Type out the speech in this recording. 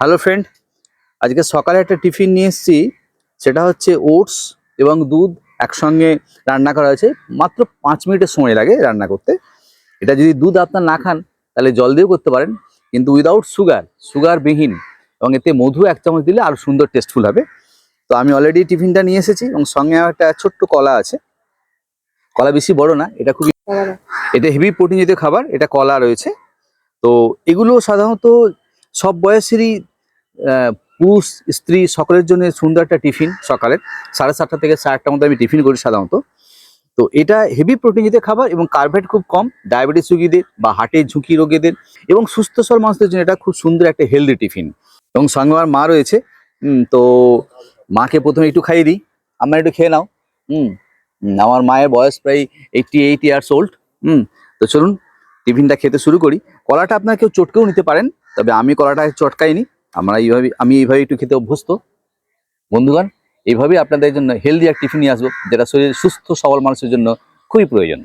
Hello friend আজকে সকালে একটা টিফিন নিয়ে এসেছি। সেটা হচ্ছে ওটস এবং দুধ একসঙ্গে রান্না করা হয়েছে। মাত্র পাঁচ মিনিটের সময় লাগে রান্না করতে। এটা যদি দুধ আপনার না খান, তাহলে জল দিয়েও করতে পারেন। কিন্তু উইদাউট সুগার সুগারবিহীন এবং এতে মধু এক চামচ দিলে আরও সুন্দর টেস্টফুল হবে। তো আমি অলরেডি টিফিনটা নিয়ে এসেছি এবং সঙ্গে একটা ছোট্ট কলা আছে। কলা বেশি বড় না, এটা খুবই এটা হেভি প্রোটিন জাতীয় খাবার, এটা কলা রয়েছে। তো এগুলো সাধারণত সব বয়সেরই পুরুষ স্ত্রী সকলের জন্য সুন্দর একটা টিফিন সকালের সাড়ে সাতটা থেকে সাড়ে আটটার মধ্যে আমি টিফিন করি সাধারণত। তো এটা হেভি প্রোটিন জাতীয় খাবার এবং কার্বোহাইড্রেট খুব কম ডায়াবেটিস রোগীদের বা হার্টের ঝুঁকি রোগীদের এবং সুস্থ সবল মানুষদের জন্য এটা খুব সুন্দর একটা হেলদি টিফিন। এবং সঙ্গে আমার মা রয়েছে তো মাকে প্রথমে একটু খাইয়ে দিই। আমার একটু খেয়ে নাও। হুম, আমার মায়ের বয়স প্রায় eighty eight years old hmm তো চলুন টিফিনটা খেতে শুরু করি। কলাটা আপনারা কেউ চটকেও নিতে পারেন তবে আমি কলাটা চটকাইনি। আমরা এইভাবে, আমি এইভাবে একটু খেতে অভ্যস্ত। বন্ধুগণ, এইভাবে আপনাদের জন্য হেলদি এক টিফিন নিয়ে আসব, যেটা শরীর সুস্থ, সবল মানুষের জন্য খুবই প্রয়োজন।